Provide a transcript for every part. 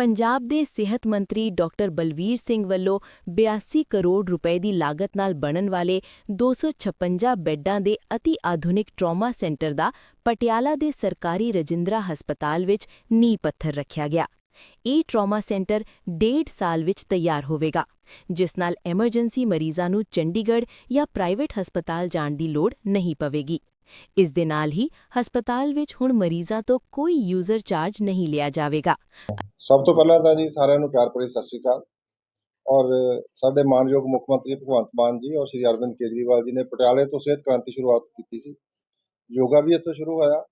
ਪੰਜਾਬ ਦੇ ਸਿਹਤ ਮੰਤਰੀ ਡਾਕਟਰ ਬਲਵੀਰ ਸਿੰਘ ਵੱਲੋਂ 82 ਕਰੋੜ ਰੁਪਏ ਦੀ ਲਾਗਤ ਨਾਲ ਬਣਨ ਵਾਲੇ 256 ਬੈੱਡਾਂ ਦੇ ਅਤੀ ਆਧੁਨਿਕ ਟਰਾਮਾ ਸੈਂਟਰ ਦਾ ਪਟਿਆਲਾ ਦੇ ਸਰਕਾਰੀ ਰਜਿੰਦਰਾ ਹਸਪਤਾਲ ਵਿੱਚ ਨੀਂਹ ਪੱਥਰ ਰੱਖਿਆ ਗਿਆ। ਇਹ ਟਰਾਮਾ ਸੈਂਟਰ ਡੇਢ ਸਾਲ ਵਿੱਚ ਤਿਆਰ ਹੋਵੇਗਾ, ਜਿਸ ਨਾਲ ਐਮਰਜੈਂਸੀ ਮਰੀਜ਼ਾਂ ਨੂੰ ਚੰਡੀਗੜ੍ਹ ਜਾਂ ਪ੍ਰਾਈਵੇਟ ਹਸਪਤਾਲ ਜਾਣ ਦੀ ਲੋੜ ਨਹੀਂ ਪਵੇਗੀ। ਇਸ ਦੇ ਨਾਲ ਹੀ ਹਸਪਤਾਲ ਵਿੱਚ ਹੁਣ ਮਰੀਜ਼ਾਂ ਤੋਂ ਕੋਈ ਯੂਜ਼ਰ ਚਾਰਜ ਨਹੀਂ ਲਿਆ ਜਾਵੇਗਾ। ਸਭ ਤੋਂ ਪਹਿਲਾਂ ਤਾਂ ਜੀ ਸਾਰਿਆਂ ਨੂੰ ਪਿਆਰ ਭਰੀ ਸਤਿ ਸ਼੍ਰੀ ਅਕਾਲ। ਔਰ ਸਾਡੇ ਮਾਨਯੋਗ ਮੁੱਖ ਮੰਤਰੀ ਭਗਵੰਤ ਮਾਨ ਜੀ ਔਰ ਸ਼੍ਰੀ ਅਰਵਿੰਦ ਕੇਜਰੀਵਾਲ ਜੀ ਨੇ ਪਟਿਆਲੇ ਤੋਂ ਸਿਹਤ ਕ੍ਰਾਂਤੀ ਸ਼ੁਰੂਆਤ ਕੀਤੀ ਸੀ। ਯੋਗਾ ਵੀ ਇੱਥੋਂ ਸ਼ੁਰੂ ਹੋਇਆ।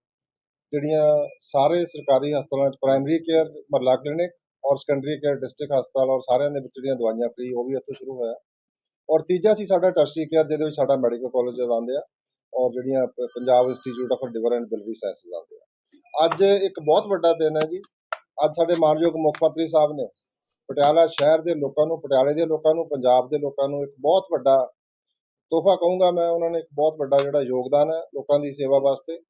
ਜਿਹੜੀਆਂ ਸਾਰੇ ਸਰਕਾਰੀ ਹਸਪਤਾਲਾਂ 'ਚ ਪ੍ਰਾਇਮਰੀ ਕੇਅਰ ਮਹੱਲਾ ਕਲੀਨਿਕ ਔਰ ਸੈਕੰਡਰੀ ਕੇਅਰ ਡਿਸਟ੍ਰਿਕਟ ਹਸਪਤਾਲ ਔਰ ਸਾਰਿਆਂ ਦੇ ਵਿੱਚ ਜਿਹੜੀਆਂ ਦਵਾਈਆਂ ਫ੍ਰੀ ਉਹ ਵੀ ਇੱਥੋਂ ਸ਼ੁਰੂ ਹੋਇਆ। ਔਰ ਤੀਜਾ ਸੀ ਸਾਡਾ ਟਰਸ਼ਰੀ ਕੇਅਰ ਜਿਹਦੇ ਵਿੱਚ ਸਾਡਾ ਮੈਡੀਕਲ ਕਾਲਜ ਆਉਂਦੇ ਆ। ਔਰ ਜਿਹੜੀਆਂ ਪ- Punjab institute of liver and biliary sciences ਆਉਂਦੇ ਆ। ਅੱਜ ਇੱਕ ਬਹੁਤ ਵੱਡਾ ਦਿਨ ਹੈ ਜੀ। ਅੱਜ ਸਾਡੇ ਮਾਨਯੋਗ ਮੁੱਖ ਮੰਤਰੀ ਸਾਹਿਬ ਨੇ ਪਟਿਆਲਾ ਸ਼ਹਿਰ ਦੇ ਲੋਕਾਂ ਨੂੰ, ਪਟਿਆਲੇ ਦੇ ਲੋਕਾਂ ਨੂੰ, ਪੰਜਾਬ ਦੇ ਲੋਕਾਂ ਨੂੰ ਇੱਕ ਬਹੁਤ ਵੱਡਾ ਤੋਹਫਾ ਕਹੂੰਗਾ ਮੈਂ। ਉਹਨਾਂ ਨੇ ਇੱਕ ਬਹੁਤ ਵੱਡਾ ਜਿਹੜਾ ਯੋਗਦਾਨ ਹੈ ਲੋਕਾਂ ਦੀ ਸੇਵਾ ਵਾਸਤੇ।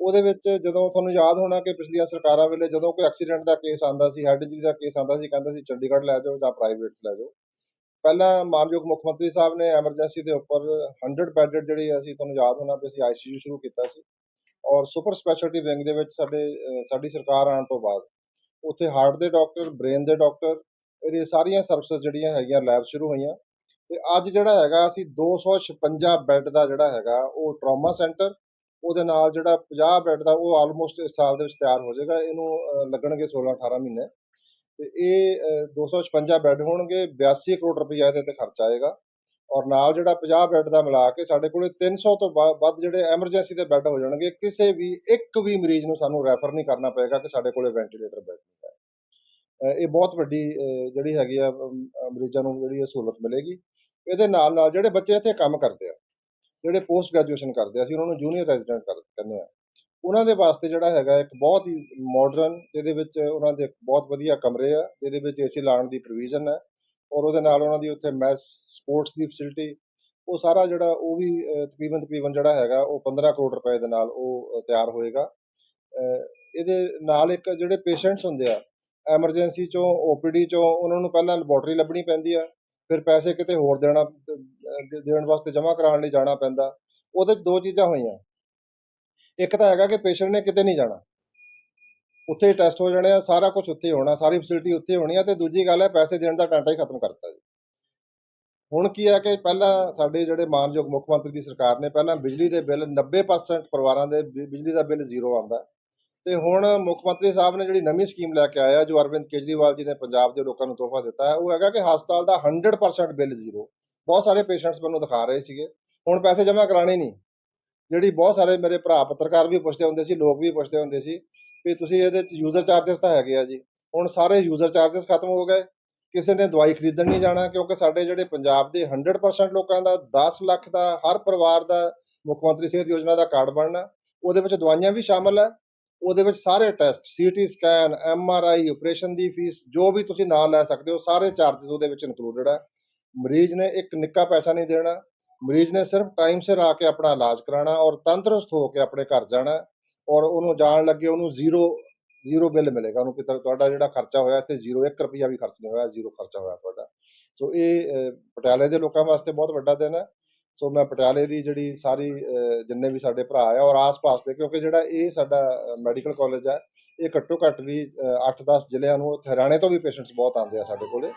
ਉਹਦੇ ਵਿੱਚ ਜਦੋਂ ਤੁਹਾਨੂੰ ਯਾਦ ਹੋਣਾ ਕਿ ਪਿਛਲੀਆਂ ਸਰਕਾਰਾਂ ਵੇਲੇ ਜਦੋਂ ਕੋਈ ਐਕਸੀਡੈਂਟ ਦਾ ਕੇਸ ਆਂਦਾ ਸੀ ਹੈਡ ਇੰਜਰੀ ਦਾ ਕੇਸ ਆਂਦਾ ਸੀ, ਕਹਿੰਦਾ ਸੀ, ਚੰਡੀਗੜ੍ਹ ਲੈ ਜਾਓ ਜਾਂ ਪ੍ਰਾਈਵੇਟ 'ਚ ਲੈ ਜਾਓ। ਪਹਿਲਾਂ ਮਾਨਯੋਗ ਮੁੱਖ ਮੰਤਰੀ ਸਾਹਿਬ ਨੇ ਐਮਰਜੈਂਸੀ ਦੇ ਉੱਪਰ 100 ਬੈੱਡਡ ਜਿਹੜੀ ਅਸੀਂ ਤੁਹਾਨੂੰ ਯਾਦ ਹੋਣਾ ਵੀ ਅਸੀਂ ਆਈਸੀਯੂ ਸ਼ੁਰੂ ਕੀਤਾ ਸੀ ਔਰ ਸੁਪਰ ਸਪੈਸ਼ਲਟੀ ਵਿੰਗ ਦੇ ਵਿੱਚ ਸਾਡੇ ਸਾਡੀ ਸਰਕਾਰ ਆਉਣ ਤੋਂ ਬਾਅਦ ਉੱਥੇ ਹਾਰਟ ਦੇ ਡਾਕਟਰ, ਬ੍ਰੇਨ ਦੇ ਡਾਕਟਰ ਇਹ ਸਾਰੀਆਂ ਸਰਵਿਸਿਜ਼ ਜਿਹੜੀਆਂ ਹੈਗੀਆਂ ਲੈਬ ਸ਼ੁਰੂ ਹੋਈਆਂ ਤੇ ਅੱਜ ਜਿਹੜਾ ਹੈਗਾ ਅਸੀਂ 256 ਬੈੱਡ ਦਾ ਜਿਹੜਾ ਹੈਗਾ ਉਹ ਟਰਾਮਾ ਸੈਂਟਰ, ਉਹਦੇ ਨਾਲ ਜਿਹੜਾ 50 ਬੈੱਡ ਦਾ ਉਹ ਆਲਮੋਸਟ ਇਸ ਸਾਲ ਦੇ ਵਿੱਚ ਤਿਆਰ ਹੋ ਜਾਏਗਾ, ਇਹਨੂੰ ਲੱਗਣਗੇ 16 18 ਮਹੀਨੇ। ਤੇ ਇਹ ਅਹ, 256 ਬੈੱਡ ਹੋਣਗੇ 82 ਕਰੋੜ ਰੁਪਈਆ ਇਹਦੇ ਤੇ ਖਰਚ ਆਏਗਾ। ਔਰ ਨਾਲ ਜਿਹੜਾ 50 ਬੈੱਡ ਦਾ ਮਿਲਾ ਕੇ ਸਾਡੇ ਕੋਲੇ 300 ਤੋਂ ਵ- ਵੱਧ ਜਿਹੜੇ ਐਮਰਜੈਂਸੀ ਦੇ ਬੈੱਡ ਹੋ ਜਾਣਗੇ ਕਿਸੇ ਵੀ ਇੱਕ ਵੀ ਮਰੀਜ਼ ਨੂੰ ਸਾਨੂੰ ਰੈਫਰ ਨਹੀਂ ਕਰਨਾ ਪਏਗਾ ਕਿ ਸਾਡੇ ਕੋਲੇ ਵੈਂਟੀਲੇਟਰ ਬੈੱਡ ਨਹੀਂ ਹੈ। ਇਹ ਬਹੁਤ ਵੱਡੀ ਜਿਹੜੀ ਹੈਗੀ ਆ ਮਰੀਜ਼ਾਂ ਨੂੰ ਜਿਹੜੀ ਇਹ ਸਹੂਲਤ ਮਿਲੇਗੀ। ਇਹਦੇ ਨਾਲ ਨਾਲ ਜਿਹੜੇ ਬੱਚੇ ਇੱਥੇ ਕੰਮ ਕਰਦੇ ਆ ਜਿਹੜੇ ਪੋਸਟ ਗ੍ਰੈਜੂਏਸ਼ਨ ਕਰਦੇ ਆ ਅਸੀਂ ਉਹਨਾਂ ਨੂੰ ਜੂਨੀਅਰ ਰੈਜ਼ੀਡੈਂਟ ਕਰ ਦਿੰਦੇ ਆ। ਉਹਨਾਂ ਦੇ ਵਾਸਤੇ ਜਿਹੜਾ ਹੈਗਾ ਇੱਕ ਬਹੁਤ ਹੀ ਮਾਡਰਨ ਜਿਹਦੇ ਵਿੱਚ ਉਹਨਾਂ ਦੇ ਬਹੁਤ ਵਧੀਆ ਕਮਰੇ ਆ, ਜਿਹਦੇ ਵਿੱਚ ਏਸੀ ਲਾਉਣ ਦੀ ਪ੍ਰੋਵੀਜ਼ਨ ਹੈ ਔਰ ਉਹਦੇ ਨਾਲ ਉਹਨਾਂ ਦੀ ਉੱਥੇ ਮੈਸ ਸਪੋਰਟਸ ਦੀ ਫੈਸਿਲਿਟੀ ਉਹ ਸਾਰਾ ਜਿਹੜਾ ਉਹ ਵੀ ਤਕਰੀਬਨ ਤਕਰੀਬਨ ਜਿਹੜਾ ਹੈਗਾ ਉਹ 15 ਕਰੋੜ ਰੁਪਏ ਦੇ ਨਾਲ ਉਹ ਤਿਆਰ ਹੋਏਗਾ। ਇਹਦੇ ਨਾਲ ਇੱਕ ਜਿਹੜੇ ਪੇਸ਼ੈਂਟਸ ਹੁੰਦੇ ਆ ਐਮਰਜੈਂਸੀ ਚੋਂ ਓਪੀਡੀ ਚੋਂ, ਉਹਨਾਂ ਨੂੰ ਪਹਿਲਾਂ ਲੈਬੋਰਟਰੀ ਲੱਭਣੀ ਪੈਂਦੀ ਆ, ਫਿਰ ਪੈਸੇ ਕਿਤੇ ਹੋਰ ਦੇਣਾ ਦੇਣ ਵਾਸਤੇ ਜਮ੍ਹਾਂ ਕਰਾਉਣ ਲਈ ਜਾਣਾ ਪੈਂਦਾ। ਉਹਦੇ 'ਚ ਦੋ ਚੀਜ਼ਾਂ ਹੋਈਆਂ। ਇੱਕ ਤਾਂ ਹੈਗਾ ਕਿ ਪੇਸ਼ੈਂਟ ਨੇ ਕਿਤੇ ਨਹੀਂ ਜਾਣਾ। ਉੱਥੇ ਹੀ ਟੈਸਟ ਹੋ ਜਾਣੇ ਆ, ਸਾਰਾ ਕੁਝ ਉੱਥੇ ਹੋਣਾ, ਸਾਰੀ ਫੈਸਿਲਿਟੀ ਉੱਥੇ ਹੋਣੀ ਆ ਤੇ ਦੂਜੀ ਗੱਲ ਹੈ ਪੈਸੇ ਦੇਣ ਦਾ ਟਾਂਟਾ ਹੀ ਖਤਮ ਕਰਤਾ ਜੀ। ਹੁਣ ਕੀ ਹੈ ਕਿ ਪਹਿਲਾਂ ਸਾਡੇ ਜਿਹੜੇ ਮਾਨਯੋਗ ਮੁੱਖ ਮੰਤਰੀ ਦੀ ਸਰਕਾਰ ਨੇ ਪਹਿਲਾਂ ਬਿਜਲੀ ਦੇ ਬਿੱਲ 90% ਪਰਿਵਾਰਾਂ ਦੇ ਬਿ- ਬਿਜਲੀ ਦਾ ਬਿੱਲ ਜ਼ੀਰੋ ਆਉਂਦਾ। ਤੇ ਹੁਣ ਮੁੱਖ ਮੰਤਰੀ ਸਾਹਿਬ ਨੇ ਜਿਹੜੀ ਨਵੀਂ ਸਕੀਮ ਲੈ ਕੇ ਆਇਆ, ਜੋ ਅਰਵਿੰਦ ਕੇਜਰੀਵਾਲ ਜੀ ਨੇ ਪੰਜਾਬ ਦੇ ਲੋਕਾਂ ਨੂੰ ਤੋਹਫਾ ਦਿੱਤਾ ਹੈ, ਉਹ ਹੈਗਾ ਕਿ ਹਸਪਤਾਲ ਦਾ 100% ਬਿੱਲ ਜ਼ੀਰੋ। ਬਹੁਤ ਸਾਰੇ ਪੇਸ਼ੈਂਟਸ ਮੈਨੂੰ ਦਿਖਾ ਰਹੇ ਸੀਗੇ। ਹੁਣ ਪੈਸੇ ਜਮ੍ਹਾਂ ਕਰਾਣੇ ਨਹੀਂ। ਜਿਹੜੀ ਬਹੁਤ ਸਾਰੇ ਮੇਰੇ ਭਰਾ ਪੱਤਰਕਾਰ ਵੀ ਪੁੱਛਦੇ ਹੁੰਦੇ ਸੀ, ਲੋਕ ਵੀ ਪੁੱਛਦੇ ਹੁੰਦੇ ਸੀ ਵੀ ਤੁਸੀਂ ਇਹਦੇ ਚ ਯੂਜ਼ਰ ਚਾਰजेस ਤਾਂ ਹੈਗੇ ਆ ਜੀ। ਹੁਣ ਸਾਰੇ ਯੂਜ਼ਰ ਚਾਰजेस ਖਤਮ ਹੋ ਗਏ। ਕਿਸੇ ਨੇ ਦਵਾਈ ਖਰੀਦਣ ਨਹੀਂ ਜਾਣਾ ਕਿਉਂਕਿ ਸਾਡੇ ਜਿਹੜੇ ਪੰਜਾਬ ਦੇ 100% ਲੋਕਾਂ ਦਾ 10 ਲੱਖ ਦਾ, ਹਰ ਪਰਿਵਾਰ ਦਾ ਮੁੱਖ ਮੰਤਰੀ ਸਿਹਤ ਯੋਜਨਾ ਦਾ ਕਾਰਡ ਬਣਨਾ, ਉਹਦੇ ਵਿੱਚ ਦਵਾਈਆਂ ਵੀ ਸ਼ਾਮਲ ਹੈ। ਉਹਦੇ ਵਿੱਚ ਸਾਰੇ test CT scan M R I operation the fee ਜੋ ਵੀ ਤੁਸੀਂ ਨਾਲ ਲੈ ਸਕਦੇ ਹੋ, ਸਾਰੇ ਚਾਰजेस ਉਹਦੇ ਵਿੱਚ ਇਨਕਲੂਡਡ ਹੈ। ਮਰੀਜ਼ ਨੇ ਇੱਕ ਨਿੱਕਾ ਪੈਸਾ ਨਹੀਂ ਦੇਣਾ। ਮਰੀਜ਼ ਨੇ ਸਿਰਫ ਟਾਈਮ ਸਿਰ ਆ ਕੇ ਆਪਣਾ ਇਲਾਜ ਕਰਾਉਣਾ ਔਰ ਤੰਦਰੁਸਤ ਹੋ ਕੇ ਆਪਣੇ ਘਰ ਜਾਣਾ ਔਰ ਉਹਨੂੰ ਜਾਣ ਲੱਗੇ ਉਹਨੂੰ ਜ਼ੀਰੋ ਜ਼ੀਰੋ ਬਿੱਲ ਮਿਲੇਗਾ। ਉਹਨੂੰ ਕਿਤੇ ਤੁਹਾਡਾ ਜਿਹੜਾ ਖਰਚਾ ਹੋਇਆ ਇੱਥੇ ਜ਼ੀਰੋ 1 ਰੁਪਿਆ ਵੀ ਖਰਚ ਨਹੀਂ ਹੋਇਆ ਜ਼ੀਰੋ ਖਰਚਾ ਹੋਇਆ ਤੁਹਾਡਾ। ਸੋ ਇਹ ਪਟਿਆਲੇ ਦੇ ਲੋਕਾਂ ਵਾਸਤੇ ਬਹੁਤ ਵੱਡਾ ਦਿਨ ਹੈ। ਸੋ ਮੈਂ ਪਟਿਆਲੇ ਦੀ ਜਿਹੜੀ ਸਾਰੀ ਜਿੰਨੇ ਵੀ ਸਾਡੇ ਭਰਾ ਆ ਔਰ ਆਸ-ਪਾਸ ਦੇ, ਕਿਉਂਕਿ ਜਿਹੜਾ ਇਹ ਸਾਡਾ ਮੈਡੀਕਲ ਕਾਲਜ ਹੈ, ਇਹ ਘੱਟੋ ਘੱਟ ਵੀ 8-10 ਜ਼ਿਲ੍ਹਿਆਂ ਨੂੰ ਹਰਿਆਣੇ ਤੋਂ ਵੀ ਪੇਸ਼ੈਂਟਸ ਬਹੁਤ ਆਉਂਦੇ ਆ ਸਾਡੇ ਕੋਲੇ।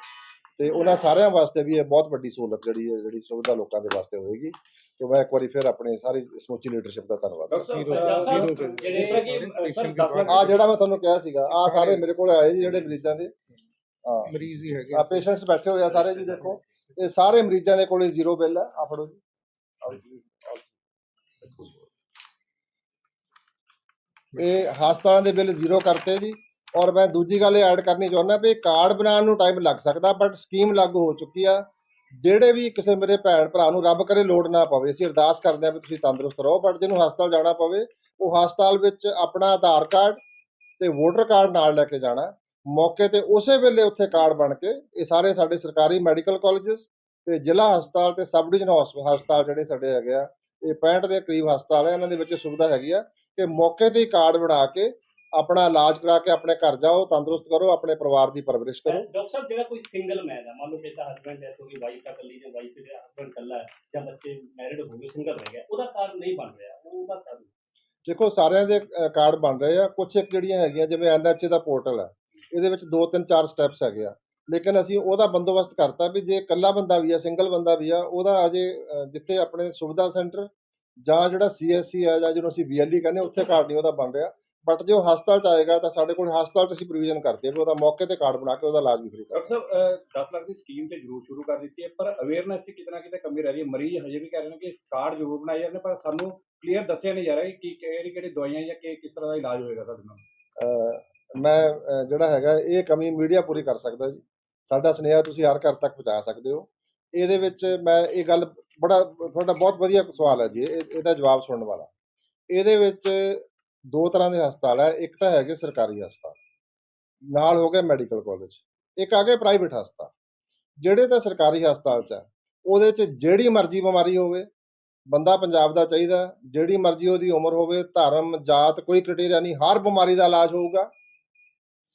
ਤੇ ਉਹਨਾਂ ਸਾਰਿਆਂ ਵਾਸਤੇ ਵੀ ਇਹ ਬਹੁਤ ਵੱਡੀ ਸਹੂਲਤ ਜਿਹੜੀ ਹੈ ਜਿਹੜੀ ਸੁਵਿਧਾ ਲੋਕਾਂ ਦੇ ਵਾਸਤੇ ਹੋਏਗੀ। ਤੇ ਮੈਂ ਇੱਕ ਵਾਰੀ ਫਿਰ ਆਪਣੀ ਸਾਰੀ ਸਮੁੱਚੀ ਲੀਡਰਸ਼ਿਪ ਦਾ ਧੰਨਵਾਦ ਕਰਦਾ। ਆ ਜਿਹੜਾ ਮੈਂ ਤੁਹਾਨੂੰ ਕਿਹਾ ਸੀਗਾ ਆ ਸਾਰੇ ਮੇਰੇ ਕੋਲ ਆਏ ਜੀ ਜਿਹੜੇ ਮਰੀਜ਼ਾਂ ਦੇ। ਹਾਂ। ਮਰੀਜ਼ ਹੀ ਹੈਗੇ। ਆ ਪੇਸ਼ੈਂਟਸ ਬੈਠੇ ਹੋਏ ਆ ਸਾਰੇ ਜੀ ਦੇਖੋ। ਇਹ ਸਾਰੇ ਮਰੀਜ਼ਾਂ ਦੇ ਕੋਲੇ ਜ਼ੀਰੋ ਬਿੱਲ ਆ ਆ ਫੜੋ ਜੀ। ਇਹ ਹਸਪਤਾਲਾਂ ਦੇ ਬਿੱਲ ਜ਼ੀਰੋ ਕਰਤੇ ਜੀ। ਔਰ ਮੈਂ ਦੂਜੀ ਗੱਲ ਇਹ ਐਡ ਕਰਨੀ ਚਾਹੁੰਦਾ ਵੀ ਕਾਰਡ ਬਣਾਉਣ ਨੂੰ ਟਾਈਮ ਲੱਗ ਸਕਦਾ ਬਟ ਸਕੀਮ ਲਾਗੂ ਹੋ ਚੁੱਕੀ ਆ। ਜਿਹੜੇ ਵੀ ਕਿਸੇ ਮੇਰੇ ਭੈਣ ਭਰਾ ਨੂੰ ਰੱਬ ਕਰੇ ਲੋੜ ਨਾ ਪਵੇ, ਅਸੀਂ ਅਰਦਾਸ ਕਰਦੇ ਆ ਵੀ ਤੁਸੀਂ ਤੰਦਰੁਸਤ ਰਹੋ ਬਟ ਜਿਹਨੂੰ ਹਸਪਤਾਲ ਜਾਣਾ ਪਵੇ, ਉਹ ਹਸਪਤਾਲ ਵਿੱਚ ਆਪਣਾ ਆਧਾਰ ਕਾਰਡ ਤੇ ਵੋਟਰ ਕਾਰਡ ਨਾਲ ਲੈ ਕੇ ਜਾਣਾ। ਮੌਕੇ ਤੇ ਉਸੇ ਵੇਲੇ ਉੱਥੇ ਕਾਰਡ ਬਣ ਕੇ ਇਹ ਸਾਰੇ ਸਾਡੇ ਸਰਕਾਰੀ ਮੈਡੀਕਲ ਕਾਲਜਸ ਤੇ ਜ਼ਿਲ੍ਹਾ ਹਸਪਤਾਲ ਤੇ ਸਬ ਡਿਵੀਜ਼ਨ ਹਸਪਤਾਲ ਜਿਹੜੇ ਸਾਡੇ ਹੈਗੇ ਆ, ਇਹ 65 ਦੇ ਕਰੀਬ ਹਸਪਤਾਲ ਹੈ ਇਹਨਾਂ ਦੇ ਵਿੱਚ ਸੁਵਿਧਾ ਹੈਗੀ ਆ ਕਿ ਮੌਕੇ ਤੇ ਹੀ ਕਾਰਡ ਬਣਾ ਕੇ ਆਪਣਾ ਇਲਾਜ ਕਰਾ ਕੇ ਆਪਣੇ ਘਰ ਜਾਓ ਤੰਦਰੁਸਤ ਕਰੋ ਆਪਣੇ ਪਰਿਵਾਰ ਦੀ ਪਰਵਰਿਸ਼ ਕਰੋ। ਡਾਕਟਰ ਸਾਹਿਬ ਜਿਹੜਾ ਕੋਈ ਸਿੰਗਲ ਮੈਨ ਹੈ ਮੰਨ ਲਓ ਕਿ ਦਾ ਹਸਬੰਡ ਹੈ ਕੋਈ ਵਾਈਫ ਤਾਂ ਇਕੱਲੀ ਜਾਂ ਵਾਈਫ ਦਾ ਹਸਬੰਡ ਇਕੱਲਾ ਹੈ ਜਾਂ ਬੱਚੇ ਮੈਰਿਡ ਹੋ ਗਏ ਸਿੰਗਲ ਰਹਿ ਗਿਆ ਉਹਦਾ ਕਾਰਡ ਨਹੀਂ ਬਣ ਰਿਹਾ ਉਹਦਾ ਕਾਰਨ ਦੇਖੋ ਸਾਰਿਆਂ ਦੇ ਕਾਰਡ ਬਣ ਰਹੇ ਆ। ਕੁਛ ਇੱਕ ਜਿਹੜੀਆਂ ਹੈਗੀਆਂ ਜਿਵੇਂ ਐਨਐਚਏ ਦਾ ਪੋਰਟਲ ਹੈ ਇਹਦੇ ਵਿੱਚ ਦੋ ਤਿੰਨ ਚਾਰ ਸਟੈਪਸ ਹੈਗੇ ਆ। ਲੇਕਿਨ ਅਸੀਂ ਉਹਦਾ ਬੰਦੋਬਸਤ ਕਰਤਾ ਵੀ ਜੇ ਇਕੱਲਾ ਬੰਦਾ ਵੀ ਆ ਸਿੰਗਲ ਬੰਦਾ ਵੀ ਆ ਉਹਦਾ ਅਜੇ ਜਿੱਥੇ ਆਪਣੇ ਸੁਵਿਧਾ ਸੈਂਟਰ ਜਾਂ ਜਿਹੜਾ ਸੀਐਸਸੀ ਹੈ ਜਾਂ ਜਿਹਨੂੰ ਅਸੀਂ ਬੀਐਲਈ ਕਹਿੰਦੇ ਉੱਥੇ ਕਾਰਡ ਨਹੀਂ ਉਹਦਾ ਬਣ ਰਿਹਾ। ਬਟ ਜੇ ਉਹ ਹਸਪਤਾਲ ਚ ਆਏਗਾ ਤਾਂ ਸਾਡੇ ਕੋਲ ਹਸਪਤਾਲ ਚ ਅਸੀਂ ਪ੍ਰੋਵੀਜ਼ਨ ਕਰਦੇ ਹਾਂ ਵੀ ਉਹਦਾ ਮੌਕੇ ਤੇ ਕਾਰਡ ਬਣਾ ਕੇ ਉਹਦਾ ਇਲਾਜ ਵੀ ਫ੍ਰੀ ਕਰ ਡਾਕਟਰ ਸਾਹਿਬ ਅਹ 10 ਲੱਖ ਦੀ ਸਕੀਮ ਤੇ ਜ਼ਰੂਰ ਸ਼ੁਰੂ ਕਰ ਦਿੱਤੀ ਹੈ ਪਰ ਅਵੇਅਰਨੈਸ ਦੀ ਕਿਤੇ ਨਾ ਕਿਤੇ ਕਮੀ ਰਹਿ ਰਹੀ ਹੈ। ਮਰੀਜ਼ ਹਜੇ ਵੀ ਕਹਿ ਰਹੇ ਨੇ ਕਿ ਕਾਰਡ ਜ਼ਰੂਰ ਬਣਾਏ ਜਾਂਦੇ ਪਰ ਸਾਨੂੰ ਕਲੀਅਰ ਦੱਸਿਆ ਨਹੀਂ ਜਾ ਰਿਹਾ ਕਿ ਕਿਹੜੀ ਕਿਹੜੀ ਦਵਾਈਆਂ ਜਾਂ ਕਿ ਕਿਸ ਤਰ੍ਹਾਂ ਦਾ ਇਲਾਜ ਹੋਏਗਾ ਤੁਹਾਡੇ ਨਾਲ। ਮੈਂ ਜਿਹੜਾ ਹੈਗਾ ਇਹ ਕਮੀ ਮੀਡੀਆ ਪੂਰੀ ਕਰ ਸਕਦਾ ਜੀ। ਸਾਡਾ ਸੁਨੇਹਾ ਤੁਸੀਂ ਹਰ ਘਰ ਤੱਕ ਪਹੁੰਚਾ ਸਕਦੇ ਹੋ। ਇਹਦੇ ਵਿੱਚ ਮੈਂ ਇਹ ਗੱਲ ਬੜਾ ਤੁਹਾਡਾ ਬਹੁਤ ਵਧੀਆ ਸਵਾਲ ਹੈ ਜੀ ਇਹ- ਇਹਦਾ ਜਵਾਬ ਸੁਣਨ ਵਾਲਾ। ਇਹਦੇ ਵਿੱਚ ਦੋ ਤਰ੍ਹਾਂ ਦੇ ਹਸਪਤਾਲ ਹੈ, ਇੱਕ ਤਾਂ ਹੈਗੇ ਸਰਕਾਰੀ ਹਸਪਤਾਲ, ਨਾਲ ਹੋ ਗਿਆ ਮੈਡੀਕਲ ਕਾਲਜ, ਇੱਕ ਆ ਗਏ ਪ੍ਰਾਈਵੇਟ ਹਸਪਤਾਲ। ਜਿਹੜੇ ਤਾਂ ਸਰਕਾਰੀ ਹਸਪਤਾਲ 'ਚ ਹੈ, ਉਹਦੇ 'ਚ ਜਿਹੜੀ ਮਰਜ਼ੀ ਬਿਮਾਰੀ ਹੋਵੇ, ਬੰਦਾ ਪੰਜਾਬ ਦਾ ਚਾਹੀਦਾ ਜਿਹੜੀ ਮਰਜ਼ੀ ਉਹਦੀ ਉਮਰ ਹੋਵੇ, ਧਰਮ, ਜਾਤ, ਕੋਈ ਕ੍ਰਾਈਟੇਰੀਆ ਨਹੀਂ, ਹਰ ਬਿਮਾਰੀ ਦਾ ਇਲਾਜ ਹੋਊਗਾ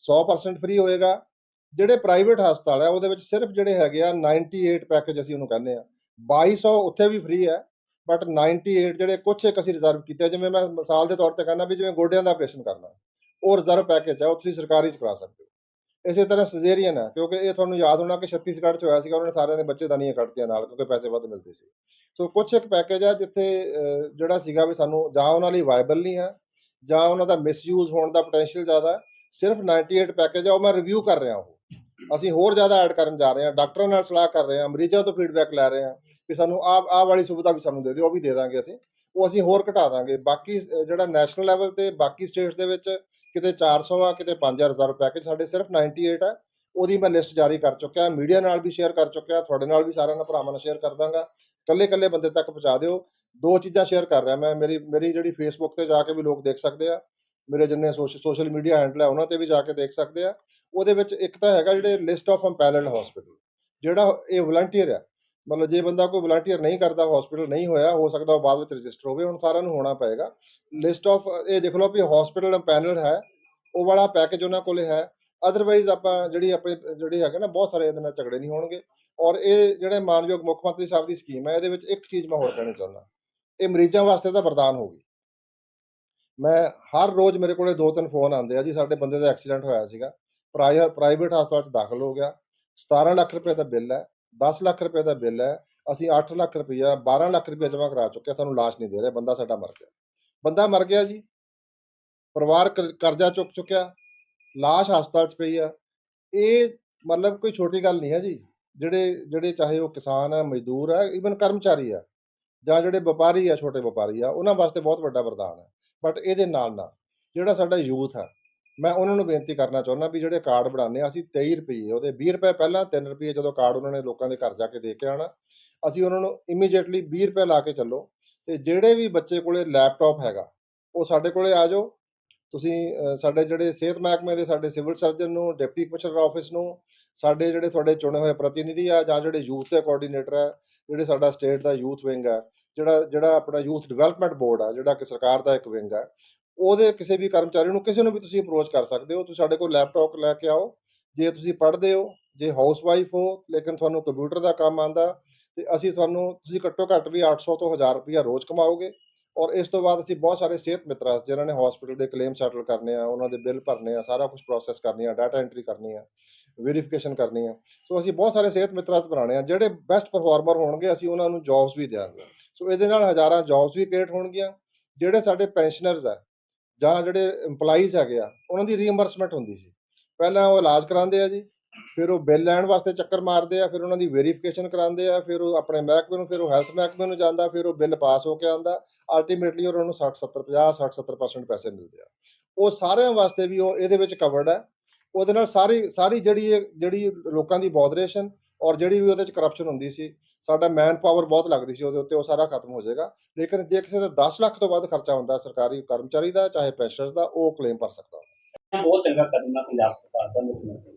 100% ਫ੍ਰੀ ਹੋਏਗਾ। ਜਿਹੜੇ ਪ੍ਰਾਈਵੇਟ ਹਸਪਤਾਲ ਹੈ, ਉਹਦੇ ਵਿੱਚ ਸਿਰਫ ਜਿਹੜੇ ਹੈਗੇ ਆ 98 ਪੈਕੇਜ ਅਸੀਂ ਉਹਨੂੰ ਕਹਿੰਦੇ ਆ 2200 ਉੱਥੇ ਵੀ ਫ੍ਰੀ ਹੈ। ਬਟ 98 ਜਿਹੜੇ ਕੁਛ ਇੱਕ ਅਸੀਂ ਰਿਜ਼ਰਵ ਕੀਤੇ ਜਿਵੇਂ ਮੈਂ ਮਿਸਾਲ ਦੇ ਤੌਰ ਤੇ ਕਹਿੰਦਾ ਵੀ ਜਿਵੇਂ ਗੋਡਿਆਂ ਦਾ ਆਪਰੇਸ਼ਨ ਕਰਨਾ, ਉਹ ਰਿਜ਼ਰਵ ਪੈਕੇਜ ਹੈ ਉਹ ਤੁਸੀਂ ਸਰਕਾਰੀ ਚ ਕਰਾ ਸਕਦੇ ਹੋ। ਇਸੇ ਤਰ੍ਹਾਂ ਸਜੇਰੀਅਨ ਹੈ ਕਿਉਂਕਿ ਇਹ ਤੁਹਾਨੂੰ ਯਾਦ ਹੋਣਾ ਕਿ ਛੱਤੀਸਗੜ੍ਹ ਚ ਹੋਇਆ ਸੀਗਾ, ਉਹਨਾਂ ਨੇ ਸਾਰਿਆਂ ਦੇ ਬੱਚੇ ਦਾਨੀਆਂ ਕੱਢਤੀਆਂ ਨਾਲ, ਕਿਉਂਕਿ ਪੈਸੇ ਵੱਧ ਮਿਲਦੇ ਸੀ। ਸੋ ਕੁਛ ਇੱਕ ਪੈਕੇਜ ਹੈ ਜਿੱਥੇ ਜਿਹੜਾ ਸੀਗਾ ਵੀ ਸਾਨੂੰ ਜਾਂ ਉਹਨਾਂ ਲਈ ਵਾਇਬਲ ਨਹੀਂ ਹੈ ਜਾਂ ਉਹਨਾਂ ਦਾ ਮਿਸਯੂਜ਼ ਹੋਣ ਦਾ ਪੋਟੈਂਸ਼ੀਅਲ ਜ਼ਿਆਦਾ ਹੈ ਸਿਰਫ 98 ਪੈਕੇਜ ਆ, ਉਹ ਮੈਂ ਰਿਵਿਊ ਕਰ ਰਿਹਾ ਉਹ ਅਸੀਂ ਹੋਰ ਜ਼ਿਆਦਾ ਐਡ ਕਰਨ ਜਾ ਰਹੇ ਹਾਂ ਡਾਕਟਰਾਂ ਨਾਲ ਸਲਾਹ ਕਰ ਰਹੇ ਹਾਂ, ਮਰੀਜ਼ਾਂ ਤੋਂ ਫੀਡਬੈਕ ਲੈ ਰਹੇ ਹਾਂ ਕਿ ਸਾਨੂੰ ਆਹ ਆਹ ਵਾਲੀ ਸੁਵਿਧਾ ਵੀ ਸਾਨੂੰ ਦੇ ਦਿਓ, ਉਹ ਵੀ ਦੇ ਦਾਂਗੇ ਅਸੀਂ, ਉਹ ਅਸੀਂ ਹੋਰ ਘਟਾ ਦਾਂਗੇ। ਬਾਕੀ ਜਿਹੜਾ ਨੈਸ਼ਨਲ ਲੈਵਲ ਤੇ ਬਾਕੀ ਸਟੇਟਸ ਦੇ ਵਿੱਚ ਕਿਤੇ 400 ਆ, ਕਿਤੇ 5000 ਰਿਜ਼ਰਵ ਪੈਕੇਜ ਸਾਡੇ ਸਿਰਫ 98 ਆ, ਉਹਦੀ ਮੈਂ ਲਿਸਟ ਜਾਰੀ ਕਰ ਚੁੱਕਿਆ ਮੀਡੀਆ ਨਾਲ ਵੀ ਸ਼ੇਅਰ ਕਰ ਚੁੱਕਿਆ, ਤੁਹਾਡੇ ਨਾਲ ਵੀ ਸਾਰਿਆਂ ਨਾਲ ਭਰਾਵਾਂ ਨਾਲ ਸ਼ੇਅਰ ਕਰ ਦਾਂਗਾ। ਕੱਲੇ ਕੱਲੇ ਬੰਦੇ ਤੱਕ ਪਹੁੰਚਾ ਦਿਓ, ਦੋ ਚੀਜ਼ਾਂ ਸ਼ੇਅਰ ਕਰ ਰਿਹਾ ਮੈਂ, ਮੇਰੀ ਮੇਰੀ ਜਿਹੜੀ ਫੇਸਬੁੱਕ ਤੇ ਜਾ ਕੇ ਵੀ ਲੋਕ ਦੇਖ ਸਕਦੇ ਆ ਮੇਰੇ ਜਿੰਨੇ ਸੋਸ਼ਲ ਮੀਡੀਆ ਹੈਂਡਲ ਹੈ, ਉਹਨਾਂ ਤੇ ਵੀ ਜਾ ਕੇ ਦੇਖ ਸਕਦੇ ਆ। ਉਹਦੇ ਵਿੱਚ ਇੱਕ ਤਾਂ ਹੈਗਾ ਜਿਹੜੇ ਲਿਸਟ ਆਫ ਅੰਪੈਨਲਡ ਹਸਪੀਟਲ ਜਿਹੜਾ ਇਹ ਵਲੰਟੀਅਰ ਆ। ਮਤਲਬ ਜੇ ਬੰਦਾ ਕੋਈ ਵਲੰਟੀਅਰ ਨਹੀਂ ਕਰਦਾ ਹਸਪੀਟਲ ਨਹੀਂ ਹੋਇਆ, ਹੋ ਸਕਦਾ ਉਹ ਬਾਅਦ ਵਿੱਚ ਰਜਿਸਟਰ ਹੋਵੇ, ਹੁਣ ਸਾਰਿਆਂ ਨੂੰ ਹੋਣਾ ਪਏਗਾ। ਲਿਸਟ ਆਫ ਇਹ ਦੇਖ ਲਓ ਵੀ ਹਸਪੀਟਲ ਅੰਪੈਨਲਡ ਹੈ, ਉਹ ਵਾਲਾ ਪੈਕੇਜ ਉਹਨਾਂ ਕੋਲੇ ਹੈ। ਅਦਰਵਾਈਜ਼ ਆਪਾਂ ਜਿਹੜੀ ਆਪਣੇ, ਜਿਹੜੀ ਹੈਗੇ ਨਾ, ਬਹੁਤ ਸਾਰੇ ਇਹਦੇ ਨਾਲ ਝਗੜੇ ਨਹੀਂ ਹੋਣਗੇ। ਔਰ ਇਹ ਜਿਹੜੇ ਮਾਨਯੋਗ ਮੁੱਖ ਮੰਤਰੀ ਸਾਹਿਬ ਦੀ ਸਕੀਮ ਹੈ, ਇਹਦੇ ਵਿੱਚ ਇੱਕ ਚੀਜ਼ ਮੈਂ ਹੋਰ ਕਹਿਣੀ ਚਾਹੁੰਦਾ। ਇਹ ਮਰੀਜ਼ਾਂ ਵਾਸਤੇ ਤਾਂ ਵਰਦਾਨ ਹੋਗੀ ਮੈਂ ਹਰ ਰੋਜ਼ ਮੇਰੇ ਕੋਲੇ ਦੋ ਤਿੰਨ ਫੋਨ ਆਉਂਦੇ ਆ ਜੀ, ਸਾਡੇ ਬੰਦੇ ਦਾ ਐਕਸੀਡੈਂਟ ਹੋਇਆ ਸੀਗਾ। ਪ੍ਰਾਈ- ਪ੍ਰਾਈਵੇਟ ਹਸਪਤਾਲ 'ਚ ਦਾਖਲ ਹੋ ਗਿਆ। 17 ਲੱਖ ਰੁਪਏ ਦਾ ਬਿੱਲ ਹੈ 10 ਲੱਖ ਰੁਪਏ ਦਾ ਬਿੱਲ ਹੈ, ਅਸੀਂ 8 ਲੱਖ ਰੁਪਈਆ 12 ਲੱਖ ਰੁਪਇਆ ਜਮ੍ਹਾਂ ਕਰਾ ਚੁੱਕੇ ਸਾਨੂੰ ਲਾਸ਼ ਨਹੀਂ ਦੇ ਰਿਹਾ, ਬੰਦਾ ਸਾਡਾ ਮਰ ਗਿਆ। ਬੰਦਾ ਮਰ ਗਿਆ ਜੀ। ਪਰਿਵਾਰ ਕਰ- ਕਰਜ਼ਾ ਚੁੱਕ ਚੁੱਕਿਆ, ਲਾਸ਼ ਹਸਪਤਾਲ 'ਚ ਪਈ ਆ। ਇਹ ਮਤਲਬ ਕੋਈ ਛੋਟੀ ਗੱਲ ਨਹੀਂ ਹੈ ਜੀ। ਜਿਹੜੇ ਜਿਹੜੇ ਚਾਹੇ ਉਹ ਕਿਸਾਨ ਹੈ, ਮਜ਼ਦੂਰ ਹੈ ਈਵਨ ਕਰਮਚਾਰੀ ਆ ਜਾਂ ਜਿਹੜੇ ਵਪਾਰੀ ਆ ਛੋਟੇ ਵਪਾਰੀ ਆ, ਉਹਨਾਂ ਵਾਸਤੇ ਬਹੁਤ ਵੱਡਾ ਵਰਦਾਨ ਹੈ। ਬਟ ਇਹਦੇ ਨਾਲ ਨਾਲ ਜਿਹੜਾ ਸਾਡਾ ਯੂਥ ਹੈ ਮੈਂ ਉਹਨਾਂ ਨੂੰ ਬੇਨਤੀ ਕਰਨਾ ਚਾਹੁੰਦਾ ਵੀ ਜਿਹੜੇ ਕਾਰਡ ਬਣਾਉਂਦੇ ਆ, ਅਸੀਂ 23 ਰੁਪਏ ਉਹਦੇ 20 ਰੁਪਏ ਪਹਿਲਾਂ 3 ਰੁਪਏ ਜਦੋਂ ਕਾਰਡ ਉਹਨਾਂ ਨੇ ਲੋਕਾਂ ਦੇ ਘਰ ਜਾ ਕੇ ਦੇ ਕੇ ਆਣਾ ਅਸੀਂ ਉਹਨਾਂ ਨੂੰ ਇਮੀਡੀਏਟਲੀ 20 ਰੁਪਏ ਲਾ ਕੇ ਚੱਲੋ। ਤੇ ਜਿਹੜੇ ਵੀ ਬੱਚੇ ਕੋਲੇ ਲੈਪਟਾਪ ਹੈਗਾ, ਉਹ ਸਾਡੇ ਕੋਲੇ ਆ ਜਾਓ। ਤੁਸੀਂ ਸਾਡੇ ਜਿਹੜੇ ਸਿਹਤ ਮਹਿਕਮੇ ਦੇ ਸਾਡੇ ਸਿਵਲ ਸਰਜਨ ਨੂੰ, ਡਿਪਟੀ ਕਮਿਸ਼ਨਰ ਆਫਿਸ ਨੂੰ, ਸਾਡੇ ਜਿਹੜੇ ਤੁਹਾਡੇ ਚੁਣੇ ਹੋਏ ਪ੍ਰਤੀਨਿਧੀ ਆ ਜਾਂ ਜਿਹੜੇ ਯੂਥ ਦੇ ਕੋਆਰਡੀਨੇਟਰ ਹੈ ਜਿਹੜੇ ਸਾਡਾ ਸਟੇਟ ਦਾ ਯੂਥ ਵਿੰਗ ਹੈ ਜਿਹੜਾ ਜਿਹੜਾ ਆਪਣਾ ਯੂਥ ਡਿਵੈਲਪਮੈਂਟ ਬੋਰਡ ਆ, ਜਿਹੜਾ ਕਿ ਸਰਕਾਰ ਦਾ ਇੱਕ ਵਿੰਗ ਹੈ ਉਹਦੇ ਕਿਸੇ ਵੀ ਕਰਮਚਾਰੀ ਨੂੰ, ਕਿਸੇ ਨੂੰ ਵੀ ਤੁਸੀਂ ਅਪਰੋਚ ਕਰ ਸਕਦੇ ਹੋ। ਤੁਸੀਂ ਸਾਡੇ ਕੋਲ ਲੈਪਟਾਪ ਲੈ ਕੇ ਆਓ। ਜੇ ਤੁਸੀਂ ਪੜ੍ਹਦੇ ਹੋ, ਜੇ ਹਾਊਸਵਾਈਫ ਹੋ, ਲੇਕਿਨ ਤੁਹਾਨੂੰ ਕੰਪਿਊਟਰ ਦਾ ਕੰਮ ਆਂਦਾ ਤੇ ਅਸੀਂ ਤੁਹਾਨੂੰ, ਤੁਸੀਂ ਘੱਟੋ ਘੱਟ ਵੀ 800 ਤੋਂ 1000 ਰੁਪਇਆ ਰੋਜ਼ ਕਮਾਓਗੇ। ਔਰ ਇਸ ਤੋਂ ਬਾਅਦ ਅਸੀਂ ਬਹੁਤ ਸਾਰੇ ਸਿਹਤ ਮਿੱਤਰਾਂ, ਜਿਨ੍ਹਾਂ ਨੇ ਹਸਪੀਟਲ ਦੇ ਕਲੇਮ ਸੈਟਲ ਕਰਨੇ ਆ, ਉਹਨਾਂ ਦੇ ਬਿੱਲ ਭਰਨੇ ਆ, ਸਾਰਾ ਕੁਝ ਪ੍ਰੋਸੈਸ ਕਰਨੀ ਆ ਡਾਟਾ ਐਂਟਰੀ ਕਰਨੀ ਆ ਵੈਰੀਫਿਕੇਸ਼ਨ ਕਰਨੀ ਆ। ਸੋ ਅਸੀਂ ਬਹੁਤ ਸਾਰੇ ਸਿਹਤ ਮਿੱਤਰਾਂ ਬਣਾਉਣੇ ਆ, ਜਿਹੜੇ ਬੈਸਟ ਪਰਫਾਰਮਰ ਹੋਣਗੇ, ਅਸੀਂ ਉਹਨਾਂ ਨੂੰ ਜੌਬਸ ਵੀ ਦਿਆਂਗੇ। ਸੋ ਇਹਦੇ ਨਾਲ ਹਜ਼ਾਰਾਂ ਜੌਬਸ ਵੀ ਕ੍ਰੀਏਟ ਹੋਣਗੀਆਂ, ਜਿਹੜੇ ਸਾਡੇ ਪੈਨਸ਼ਨਰਸ ਆ, ਜਾਂ ਜਿਹੜੇ EMPLOYEES ਹੈਗੇ ਆ, ਉਹਨਾਂ ਦੀ ਰੀਇੰਬਰਸਮੈਂਟ ਹੁੰਦੀ ਸੀ। ਪਹਿਲਾਂ ਉਹ ਇਲਾਜ ਕਰਾਉਂਦੇ ਆ ਜੀ ਫਿਰ ਉਹ ਬਿੱਲ ਲੈਣ ਵਾਸਤੇ ਚੱਕਰ ਮਾਰਦੇ ਆ, ਫਿਰ ਉਹਨਾਂ ਦੀ ਵੈਰੀਫਿਕੇਸ਼ਨ ਕਰਾਉਂਦੇ ਆ, ਫਿਰ ਉਹ ਆਪਣੇ ਮਹਿਕਮੇ ਨੂੰ, ਫਿਰ ਉਹ ਹੈਲਥ ਮਹਿਕਮੇ ਨੂੰ ਜਾਂਦਾ, ਫਿਰ ਉਹ ਬਿੱਲ ਪਾਸ ਹੋ ਕੇ ਆਉਂਦਾ। ਅਲਟੀਮੇਟਲੀ ਉਹਨਾਂ ਨੂੰ 60 70 50 60 70% ਪੈਸੇ ਮਿਲਦੇ ਆ। ਉਹ ਸਾਰਿਆਂ ਵਾਸਤੇ ਵੀ ਉਹ ਇਹਦੇ ਵਿੱਚ ਕਵਰਡ ਹੈ ਉਹਦੇ ਨਾਲ ਸਾਰੀ ਸਾਰੀ ਜਿਹੜੀ ਜਿਹੜੀ ਲੋਕਾਂ ਦੀ ਬੋਦਰੇਸ਼ਨ ਔਰ ਜਿਹੜੀ ਵੀ ਉਹਦੇ ਚ ਕਰਪਸ਼ਨ ਹੁੰਦੀ ਸੀ, ਸਾਡਾ ਮੈਨ ਪਾਵਰ ਬਹੁਤ ਲੱਗਦੀ ਸੀ ਉਹਦੇ ਉੱਤੇ, ਉਹ ਸਾਰਾ ਖਤਮ ਹੋ ਜਾਏਗਾ। ਲੇਕਿਨ ਜੇ ਕਿਸੇ ਦਾ 10 ਲੱਖ ਤੋਂ ਵੱਧ ਖਰਚਾ ਹੁੰਦਾ ਸਰਕਾਰੀ ਕਰਮਚਾਰੀ ਦਾ, ਚਾਹੇ ਪੈਨਸ਼ਨਰਸ ਦਾ, ਉਹ ਕਲੇਮ ਕਰ ਸਕਦਾ। ਬਹੁਤ ਚੰਗਾ ਕਦਮ ਪੰਜਾਬ ਸਰਕਾਰ ਦਾ ਮੁੱਖ ਮੰਤਰੀ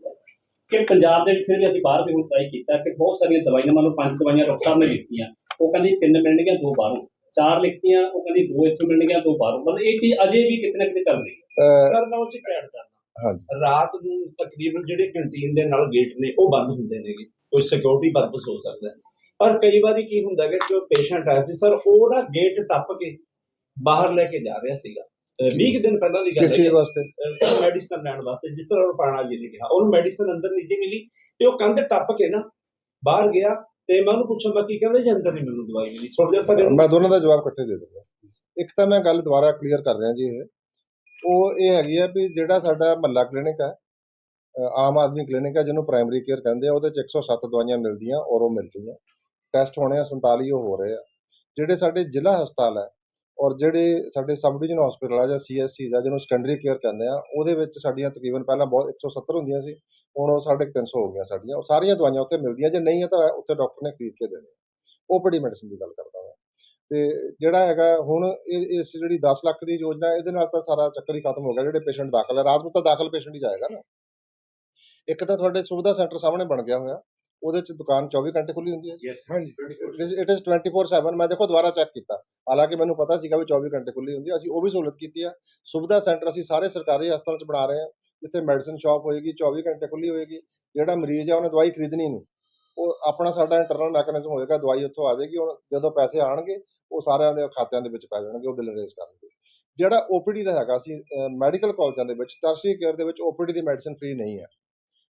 ਕਿ ਪੰਜਾਬ ਦੇ ਵਿੱਚ ਫਿਰ ਵੀ ਅਸੀਂ ਬਾਹਰ ਵੀ ਹੁਣ ਟਰਾਈ ਕੀਤਾ ਕਿ ਬਹੁਤ ਸਾਰੀਆਂ ਦਵਾਈਆਂ ਮੰਨ ਲਓ ਪੰਜ ਦਵਾਈਆਂ ਡਾਕਟਰ ਸਾਹਿਬ ਨੇ ਦਿੱਤੀਆਂ ਉਹ ਕਹਿੰਦੇ ਤਿੰਨ ਮਿਲਣਗੀਆਂ ਦੋ ਬਾਹਰੋਂ। ਚਾਰ ਲਿਖਤੀਆਂ ਉਹ ਕਹਿੰਦੀ ਦੋ ਇੱਥੋਂ ਮਿਲਣਗੀਆਂ ਦੋ ਬਾਹਰੋਂ। ਮਤਲਬ ਇਹ ਚੀਜ਼ ਅਜੇ ਵੀ ਕਿਤੇ ਨਾ ਕਿਤੇ ਚੱਲ ਰਹੀ ਹੈ। ਸਰ ਮੈਂ ਉਹ ਚ ਐਡ ਕਰਨਾ ਹਾਂਜੀ। ਰਾਤ ਨੂੰ ਤਕਰੀਬਨ ਜਿਹੜੇ ਕੰਟੀਨ ਦੇ ਨਾਲ ਗੇਟ ਨੇ ਉਹ ਬੰਦ ਹੁੰਦੇ ਨੇਗੇ। ਕੋਈ ਸਿਕਿਉਰਿਟੀ ਪਰਪਸ ਹੋ ਸਕਦਾ ਹੈ। ਪਰ ਕਈ ਵਾਰੀ ਕੀ ਹੁੰਦਾ ਕਿ ਜੋ ਪੇਸ਼ੈਂਟ ਆਇਆ ਸੀ ਸਰ ਉਹ ਨਾ ਗੇਟ ਟੱਪ ਕੇ ਬਾਹਰ ਲੈ ਕੇ ਜਾ ਰਿਹਾ ਸੀਗਾ। 20 ਕੁ ਦਿਨ ਪਹਿਲਾਂ ਦੀ ਗੱਲ ਕਿਸ ਚੀਜ਼ ਹੈ ਵਾਸਤੇ ਸਰ ਮੈਡੀਸਨ ਲੈਣ ਵਾਸਤੇ ਜਿਸ ਤਰ੍ਹਾਂ ਰਪਾਣਾ ਜੀ ਨੇ ਕਿਹਾ। ਉਹਨੂੰ ਮੈਡੀਸਨ ਅੰਦਰ ਨਹੀਂ ਜੀ ਮਿਲੀ ਤੇ ਉਹ ਕੰਧ ਟੱਪ ਕੇ ਨਾ ਬਾਹਰ ਗਿਆ ਤੇ ਮੈਂ ਉਹਨੂੰ ਪੁੱਛਿਆ ਮੈਂ ਕੀ ਕਹਿੰਦਾ ਜੀ ਅੰਦਰ ਨਹੀਂ ਮੈਨੂੰ ਦਵਾਈ ਮਿਲੀ। ਸੁਣ ਲਿਆ ਸਰ। ਮੈਂ ਦੋਨਾਂ ਦਾ ਜਵਾਬ ਇਕੱਠੇ ਦੇ ਦਿੰਦਾ। ਇੱਕ ਤਾਂ ਮੈਂ ਗੱਲ ਦੁਬਾਰਾ ਕਲੀਅਰ ਕਰ ਰਿਹਾ ਜੀ ਇਹ। ਉਹ ਇਹ ਹੈਗੀ ਹੈ ਵੀ ਜਿਹੜਾ ਸਾਡਾ ਮਹੱਲਾ ਕਲੀਨਿਕ ਹੈ ਆਮ ਆਦਮੀ ਕਲੀਨਿਕ ਹੈ ਜਿਹਨੂੰ ਪ੍ਰਾਇਮਰੀ ਕੇਅਰ ਕਹਿੰਦੇ ਆ ਉਹਦੇ ਚ 107 ਦਵਾਈਆਂ ਮਿਲਦੀਆਂ ਔਰ ਉਹ ਮਿਲ ਰਹੀਆਂ। ਟੈਸਟ ਹੋਣੇ ਆ 47 ਉਹ ਹੋ ਰਹੇ ਆ। ਜਿਹੜੇ ਸਾਡੇ ਜ਼ਿਲ੍ਹਾ ਹਸਪਤਾਲ ਹੈ ਔਰ ਜਿਹੜੇ ਸਾਡੇ ਸਬ ਡਿਵੀਜ਼ਨ ਹਸਪੀਟਲ ਆ ਜਾਂ ਸੀਐਸਸੀਜ਼ ਆ ਜਿਹਨੂੰ ਸੈਕੰਡਰੀ ਕੇਅਰ ਕਹਿੰਦੇ ਆ, ਉਹਦੇ ਵਿੱਚ ਸਾਡੀਆਂ ਤਕਰੀਬਨ ਪਹਿਲਾਂ ਬਹੁਤ 170 ਹੁੰਦੀਆਂ ਸੀ, ਹੁਣ ਉਹ ਸਾਢੇ ਕੁ 300 ਹੋ ਗਈਆਂ ਸਾਡੀਆਂ। ਉਹ ਸਾਰੀਆਂ ਦਵਾਈਆਂ ਉੱਥੇ ਮਿਲਦੀਆਂ, ਜੇ ਨਹੀਂ ਹੈ ਤਾਂ ਉੱਥੇ ਡਾਕਟਰ ਨੇ ਖਰੀਦ ਕੇ ਦੇਣੀ ਓਪੀਡੀ ਮੈਡੀਸਨ ਦੀ ਗੱਲ ਕਰਦਾ ਹਾਂ ਤੇ ਜਿਹੜਾ ਹੈਗਾ ਹੁਣ ਇਹ, ਇਸ ਜਿਹੜੀ 10 ਲੱਖ ਦੀ ਯੋਜਨਾ, ਇਹਦੇ ਨਾਲ ਤਾਂ ਸਾਰਾ ਚੱਕਰ ਹੀ ਖਤਮ ਹੋ ਗਿਆ, ਜਿਹੜੇ ਪੇਸ਼ੈਂਟ ਦਾਖਲ ਹੈ ਰਾਤ ਨੂੰ ਤਾਂ ਦਾਖਲ ਪੇਸ਼ੈਂਟ ਹੀ ਜਾਏਗਾ ਨਾ। ਇੱਕ ਤਾਂ ਤੁਹਾਡੇ ਸੁਵਿਧਾ ਸੈਂਟਰ ਸਾਹਮਣੇ ਬਣ ਗਿਆ ਹੋਇਆ। ਉਹਦੇ ਚ ਦੁਕਾਨ 24 ਘੰਟੇ ਖੁੱਲੀ ਹੁੰਦੀ ਹੈ ਯੈਸ ਹਾਂਜੀ ਇਟ ਇਜ਼ 24/7 ਮੈਂ ਦੇਖੋ ਦੁਬਾਰਾ ਚੈੱਕ ਕੀਤਾ। ਹਾਲਾਂਕਿ ਮੈਨੂੰ ਪਤਾ ਸੀਗਾ ਵੀ 24 ਘੰਟੇ ਖੁੱਲੀ ਹੁੰਦੀ ਹੈ। ਅਸੀਂ ਉਹ ਵੀ ਸਹੂਲਤ ਕੀਤੀ ਆ ਸੁਵਿਧਾ ਸੈਂਟਰ ਅਸੀਂ ਸਾਰੇ ਸਰਕਾਰੀ ਹਸਪਤਾਲਾਂ 'ਚ ਬਣਾ ਰਹੇ ਹਾਂ ਜਿੱਥੇ ਮੈਡੀਸਿਨ ਸ਼ਾਪ ਹੋਏਗੀ 24 ਘੰਟੇ ਖੁੱਲੀ ਹੋਏਗੀ। ਜਿਹੜਾ ਮਰੀਜ਼ ਹੈ ਉਹਨੇ ਦਵਾਈ ਖਰੀਦਣੀ ਨਹੀਂ। ਉਹ ਆਪਣਾ ਸਾਡਾ ਇੰਟਰਨਲ ਮੈਕੈਨਿਜ਼ਮ ਹੋਏਗਾ ਦਵਾਈ ਉੱਥੋਂ ਆ ਜਾਏਗੀ। ਉਹ ਜਦੋਂ ਪੈਸੇ ਆਣਗੇ ਉਹ ਸਾਰਿਆਂ ਦੇ ਖਾਤਿਆਂ ਦੇ ਵਿੱਚ ਪੈ ਜਾਣਗੇ ਉਹ ਬਿੱਲ ਰੇਜ਼ ਕਰਨਗੇ। ਜਿਹੜਾ ਓਪੀਡੀ ਦਾ ਹੈਗਾ ਅਸੀਂ ਮੈਡੀਕਲ ਕਾਲਜਾਂ ਦੇ ਵਿੱਚ ਟਰਸ਼ਰੀ ਕੇਅਰ ਦੇ ਵਿੱਚ ਓਪੀਡੀ ਦੀ ਮੈਡੀਸਿਨ ਫ੍ਰੀ ਨਹੀਂ ਹੈ।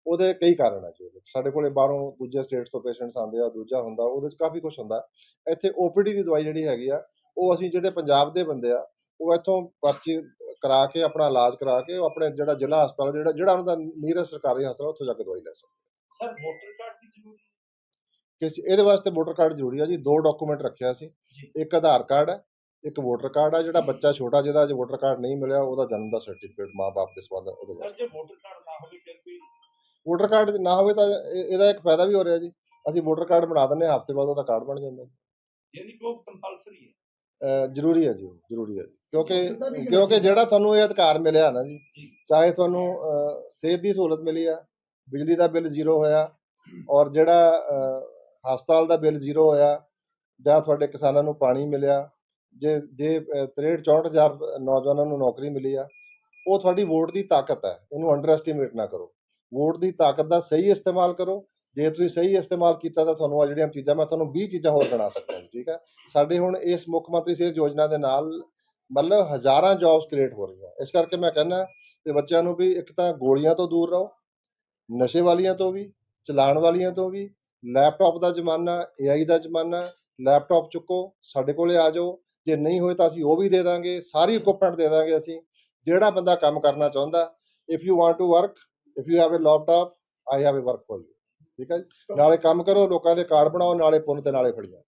ਉਹਦੇ ਕਈ ਕਾਰਨ ਹੈ ਜੀ। ਸਾਡੇ ਕੋਲੇ ਬਾਹਰੋਂ ਦੂਜੇ ਸਟੇਟਸ ਤੋਂ ਪੇਸ਼ੈਂਟਸ ਆਉਂਦੇ ਆ ਦੂਜਾ ਹੁੰਦਾ ਉਹਦੇ 'ਚ ਕਾਫੀ ਕੁਝ ਹੁੰਦਾ। ਇੱਥੇ ਓਪੀਡੀ ਦੀ ਦਵਾਈ ਜਿਹੜੀ ਹੈਗੀ ਆ ਉਹ ਅਸੀਂ ਜਿਹੜੇ ਪੰਜਾਬ ਦੇ ਬੰਦੇ ਆ ਉਹ ਇੱਥੋਂ ਪਰਚੀ ਕਰਾ ਕੇ ਆਪਣਾ ਇਲਾਜ ਕਰਾ ਕੇ ਉਹ ਆਪਣੇ ਜਿਹੜਾ ਜ਼ਿਲ੍ਹਾ ਹਸਪਤਾਲ ਜਿਹੜਾ ਜਿਹੜਾ ਉਹਨਾਂ ਦਾ ਸਰਕਾਰੀ ਹਸਪਤਾਲ ਉੱਥੋਂ ਜਾ ਕੇ ਦਵਾਈ ਲੈ ਸਕਦੇ ਸਰ ਵੋਟਰ ਕਾਰਡ ਦੀ ਜ਼ਰੂਰੀ ਕਿਸ ਇਹਦੇ ਵਾਸਤੇ ਵੋਟਰ ਕਾਰਡ ਜ਼ਰੂਰੀ ਆ ਜੀ। ਦੋ ਡਾਕੂਮੈਂਟ ਰੱਖਿਆ ਸੀ। ਇੱਕ ਆਧਾਰ ਕਾਰਡ ਹੈ ਇੱਕ ਵੋਟਰ ਕਾਰਡ ਆ ਜਿਹੜਾ ਬੱਚਾ ਛੋਟਾ ਜਿਹਦਾ ਜੇ ਵੋਟਰ ਕਾਰਡ ਨਹੀਂ ਮਿਲਿਆ ਉਹਦਾ ਜਨਮ ਦਾ ਸਰਟੀਫਿਕੇਟ ਮਾਪੇ ਦੇ ਸਬੰਧ ਉਹਦੇ ਸਰ ਜੇ ਵੋਟਰ ਕਾਰਡ ਨਾ ਹੋਵੇ ਫਿਰ ਵੋਟਰ ਕਾਰਡ ਨਾ ਹੋਵੇ ਤਾਂ ਇਹ- ਇਹਦਾ ਇੱਕ ਫਾਇਦਾ ਵੀ ਹੋ ਰਿਹਾ ਜੀ। ਅਸੀਂ ਵੋਟਰ ਕਾਰਡ ਬਣਾ ਦਿੰਦੇ ਹਾਂ ਹਫ਼ਤੇ ਬਾਅਦ ਉਹਦਾ ਕਾਰਡ ਬਣ ਜਾਂਦਾ ਯਾਨੀ ਕਿ ਉਹ ਕੰਪਲਸਰੀ ਹੈ। ਅਹ ਜ਼ਰੂਰੀ ਹੈ ਜੀ ਉਹ, ਜ਼ਰੂਰੀ ਹੈ ਜੀ। ਕਿਉਂਕਿ ਕਿਉਂਕਿ ਜਿਹੜਾ ਤੁਹਾਨੂੰ ਇਹ ਅਧਿਕਾਰ ਮਿਲਿਆ ਨਾ ਜੀ ਚਾਹੇ ਤੁਹਾਨੂੰ ਅਹ, ਸਿਹਤ ਦੀ ਸਹੂਲਤ ਮਿਲੀ ਆ ਬਿਜਲੀ ਦਾ ਬਿੱਲ ਜ਼ੀਰੋ ਹੋਇਆ ਔਰ ਜਿਹੜਾ ਅਹ, ਹਸਪਤਾਲ ਦਾ ਬਿੱਲ ਜ਼ੀਰੋ ਹੋਇਆ ਜਾਂ ਤੁਹਾਡੇ ਕਿਸਾਨਾਂ ਨੂੰ ਪਾਣੀ ਮਿਲਿਆ ਜੇ ਜੇ 63 64000 ਨੌਜਵਾਨਾਂ ਨੂੰ ਨੌਕਰੀ ਮਿਲੀ ਆ ਉਹ ਤੁਹਾਡੀ ਵੋਟ ਦੀ ਤਾਕਤ ਹੈ। ਇਹਨੂੰ ਅੰਡਰ ਐਸਟੀਮੇਟ ਨਾ ਕਰੋ। ਵੋਟ ਦੀ ਤਾਕਤ ਦਾ ਸਹੀ ਇਸਤੇਮਾਲ ਕਰੋ। ਜੇ ਤੁਸੀਂ ਸਹੀ ਇਸਤੇਮਾਲ ਕੀਤਾ ਤਾਂ ਤੁਹਾਨੂੰ ਆ ਜਿਹੜੀਆਂ ਚੀਜ਼ਾਂ ਮੈਂ ਤੁਹਾਨੂੰ 20 ਚੀਜ਼ਾਂ ਹੋਰ ਗਿਣਾ ਸਕਦਾ ਜੀ, ਠੀਕ ਹੈ? ਸਾਡੇ ਹੁਣ ਇਸ ਮੁੱਖ ਮੰਤਰੀ ਸਿਹਤ ਯੋਜਨਾ ਦੇ ਨਾਲ ਮਤਲਬ ਹਜ਼ਾਰਾਂ ਜੌਬਸ ਕ੍ਰੀਏਟ ਹੋ ਰਹੀਆਂ। ਇਸ ਕਰਕੇ ਮੈਂ ਕਹਿੰਦਾ ਕਿ ਬੱਚਿਆਂ ਨੂੰ ਵੀ ਇੱਕ ਤਾਂ ਗੋਲੀਆਂ ਤੋਂ ਦੂਰ ਰਹੋ, ਨਸ਼ੇ ਵਾਲੀਆਂ ਤੋਂ ਵੀ ਚਲਾਣ ਵਾਲੀਆਂ ਤੋਂ ਵੀ, ਲੈਪਟਾਪ ਦਾ ਜ਼ਮਾਨਾ AI ਦਾ ਜ਼ਮਾਨਾ, ਲੈਪਟਾਪ ਚੁੱਕੋ, ਸਾਡੇ ਕੋਲੇ ਆ ਜਾਓ। ਜੇ ਨਹੀਂ ਹੋਏ ਤਾਂ ਅਸੀਂ ਉਹ ਵੀ ਦੇ ਦਾਂਗੇ, ਸਾਰੀ ਇਕਵਿਪਮੈਂਟ ਦੇ ਦਾਂਗੇ ਅਸੀਂ। ਜਿਹੜਾ ਬੰਦਾ ਕੰਮ ਕਰਨਾ ਚਾਹੁੰਦਾ if you want to work if you have a laptop I have a work for you ਠੀਕ ਹੈ ਜੀ? ਨਾਲੇ ਕੰਮ ਕਰੋ, ਲੋਕਾਂ ਦੇ ਕਾਰਡ ਬਣਾਓ, ਨਾਲੇ ਪੁੰਨ ਤੇ ਨਾਲੇ ਫੜੀਆਂ